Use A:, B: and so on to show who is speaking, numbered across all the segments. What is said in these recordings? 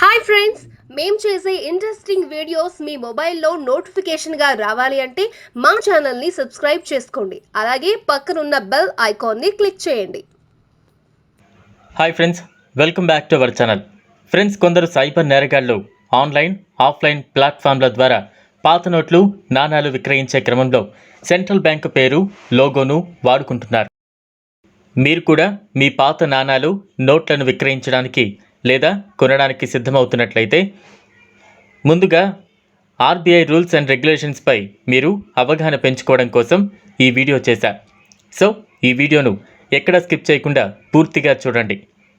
A: Hi friends మేం చేసే interesting videos మీ మొబైల్లో నోటిఫికేషన్గా రావాలి అంటే మా ఛానల్ని సబ్స్క్రైబ్ చేసుకోండి. అలాగే పక్కనున్న బెల్ ఐకాన్ని క్లిక్ చేయండి.
B: Hi friends welcome back to our channel friends కొందరు సైబర్ నేరగాళ్ళు ఆన్లైన్ ఆఫ్లైన్ ప్లాట్ఫామ్ల ద్వారా పాత నోట్లు నాణాలు విక్రయించే క్రమంలో సెంట్రల్ బ్యాంకు పేరు లోగోను వాడుకుంటున్నారు. మీరు కూడా మీ పాత నాణాలు నోట్లను విక్రయించడానికి లేదా కొనడానికి సిద్ధమవుతున్నట్లయితే ముందుగా ఆర్బీఐ రూల్స్ అండ్ రెగ్యులేషన్స్పై మీరు అవగాహన పెంచుకోవడం కోసం ఈ వీడియో చేశా. సో ఈ వీడియోను ఎక్కడ స్కిప్ చేయకుండా పూర్తిగా చూడండి.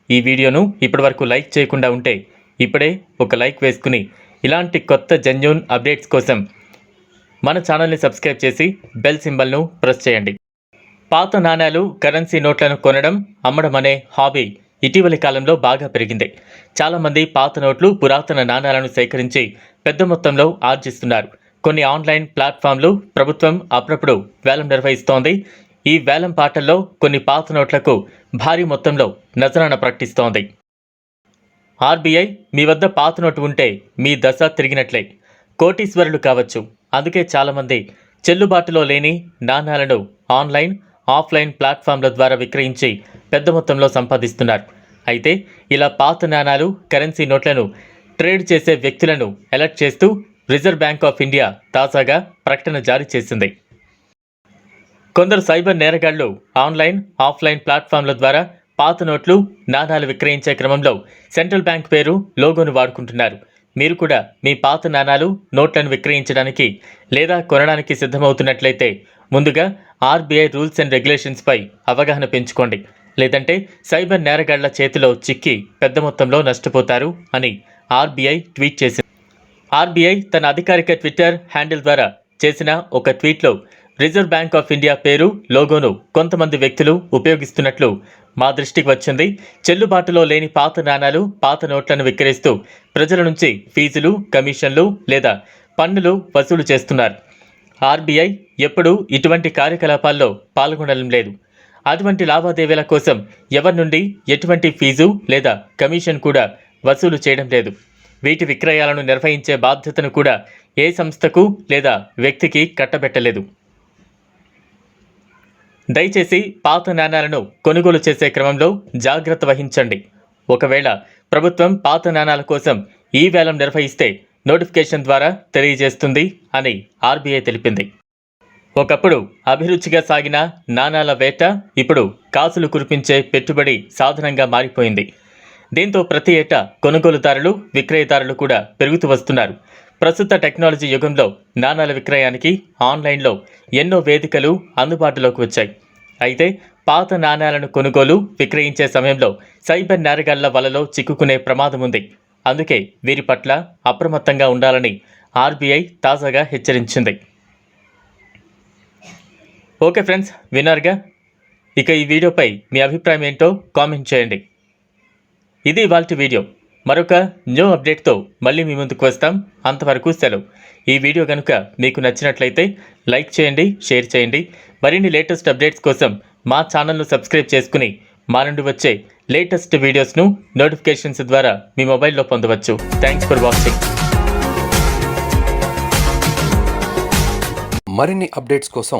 B: ఈ వీడియోను ఇప్పటివరకు లైక్ చేయకుండా ఉంటే ఇప్పుడే ఒక లైక్ వేసుకుని ఇలాంటి కొత్త జెన్యున్ అప్డేట్స్ కోసం మన ఛానల్ని సబ్స్క్రైబ్ చేసి బెల్ సింబల్ను ప్రెస్ చేయండి. పాత నాణేలు కరెన్సీ నోట్లను కొనడం అమ్మడం అనే హాబీ ఇటీవలి కాలంలో బాగా పెరిగింది. చాలామంది పాత నోట్లు పురాతన నాణాలను సేకరించి పెద్ద మొత్తంలో ఆర్జిస్తున్నారు. కొన్ని ఆన్లైన్ ప్లాట్ఫామ్లు ప్రభుత్వం అప్పుడప్పుడు వేలం నిర్వహిస్తోంది. ఈ వేలం పాటల్లో కొన్ని పాత నోట్లకు భారీ మొత్తంలో నజరాన ప్రకటిస్తోంది. ఆర్బీఐ మీ వద్ద పాత నోటు ఉంటే మీ దశ తిరిగినట్లే. కోటీశ్వరులు కావచ్చు. అందుకే చాలామంది చెల్లుబాటులో లేని నాణాలను ఆన్లైన్ ఆఫ్లైన్ ప్లాట్ఫామ్ల ద్వారా విక్రయించి పెద్ద మొత్తంలో సంపాదిస్తున్నారు. అయితే ఇలా పాత నాణాలు కరెన్సీ నోట్లను ట్రేడ్ చేసే వ్యక్తులను అలర్ట్ చేస్తూ రిజర్వ్ బ్యాంక్ ఆఫ్ ఇండియా తాజాగా ప్రకటన జారీ చేసింది. కొందరు సైబర్ నేరగాళ్ళు ఆన్లైన్ ఆఫ్లైన్ ప్లాట్ఫామ్ల ద్వారా పాత నోట్లు నాణాలు విక్రయించే క్రమంలో సెంట్రల్ బ్యాంక్ పేరు లోగోను వాడుకుంటున్నారు. మీరు కూడా మీ పాత నాణాలు నోట్లను విక్రయించడానికి లేదా కొనడానికి సిద్ధమవుతున్నట్లయితే ముందుగా ఆర్బీఐ రూల్స్ అండ్ రెగ్యులేషన్స్పై అవగాహన పెంచుకోండి. లేదంటే సైబర్ నేరగాళ్ళ చేతిలో చిక్కి పెద్ద మొత్తంలో నష్టపోతారు అని ఆర్బీఐ ట్వీట్ చేసింది. ఆర్బీఐ తన అధికారిక ట్విట్టర్ హ్యాండిల్ ద్వారా చేసిన ఒక ట్వీట్లో రిజర్వ్ బ్యాంక్ ఆఫ్ ఇండియా పేరు లోగోను కొంతమంది వ్యక్తులు ఉపయోగిస్తున్నట్లు మా దృష్టికి వచ్చింది. చెల్లుబాటులో లేని పాత నాణాలు పాత నోట్లను విక్రయిస్తూ ప్రజల నుంచి ఫీజులు కమిషన్లు లేదా పన్నులు వసూలు చేస్తున్నారు. ఆర్బీఐ ఎప్పుడూ ఇటువంటి కార్యకలాపాల్లో పాల్గొనడం లేదు. అటువంటి లావాదేవీల కోసం ఎవరి నుండి ఎటువంటి ఫీజు లేదా కమిషన్ కూడా వసూలు చేయడం లేదు. వీటి విక్రయాలను నిర్వహించే బాధ్యతను కూడా ఏ సంస్థకు లేదా వ్యక్తికి కట్టబెట్టలేదు. దయచేసి పాత నాణాలను కొనుగోలు చేసే క్రమంలో జాగ్రత్త వహించండి. ఒకవేళ ప్రభుత్వం పాత నాణాల కోసం ఈ వేలం నిర్వహిస్తే నోటిఫికేషన్ ద్వారా తెలియజేస్తుంది అని ఆర్బీఐ తెలిపింది. ఒకప్పుడు అభిరుచిగా సాగిన నాణాల వేట ఇప్పుడు కాసులు కురిపించే పెట్టుబడి సాధనంగా మారిపోయింది. దీంతో ప్రతి ఏటా కొనుగోలుదారులు విక్రయదారులు కూడా పెరుగుతూ వస్తున్నారు. ప్రస్తుత టెక్నాలజీ యుగంలో నాణాల విక్రయానికి ఆన్లైన్లో ఎన్నో వేదికలు అందుబాటులోకి వచ్చాయి. అయితే పాత నాణాలను కొనుగోలు విక్రయించే సమయంలో సైబర్ నేరగాళ్ళ వలలో చిక్కుకునే ప్రమాదం ఉంది. అందుకే వీరి పట్ల అప్రమత్తంగా ఉండాలని ఆర్బీఐ తాజాగా హెచ్చరించింది. ఓకే ఫ్రెండ్స్ విన్నారుగా? ఇక ఈ వీడియోపై మీ అభిప్రాయం ఏంటో కామెంట్ చేయండి. ఇది వాల్ట్ వీడియో. మరొక న్యూ అప్డేట్తో మళ్ళీ మీ ముందుకు వస్తాం. అంతవరకు సెలవు. ఈ వీడియో కనుక మీకు నచ్చినట్లయితే లైక్ చేయండి షేర్ చేయండి. మరిన్ని లేటెస్ట్ అప్డేట్స్ కోసం మా ఛానల్ను సబ్స్క్రైబ్ చేసుకుని మా నుండి వచ్చే లేటెస్ట్ వీడియోస్ను నోటిఫికేషన్స్ ద్వారా మీ మొబైల్లో పొందవచ్చు. థ్యాంక్స్ ఫర్ వాచింగ్
C: మరిన్ని అప్డేట్స్ కోసం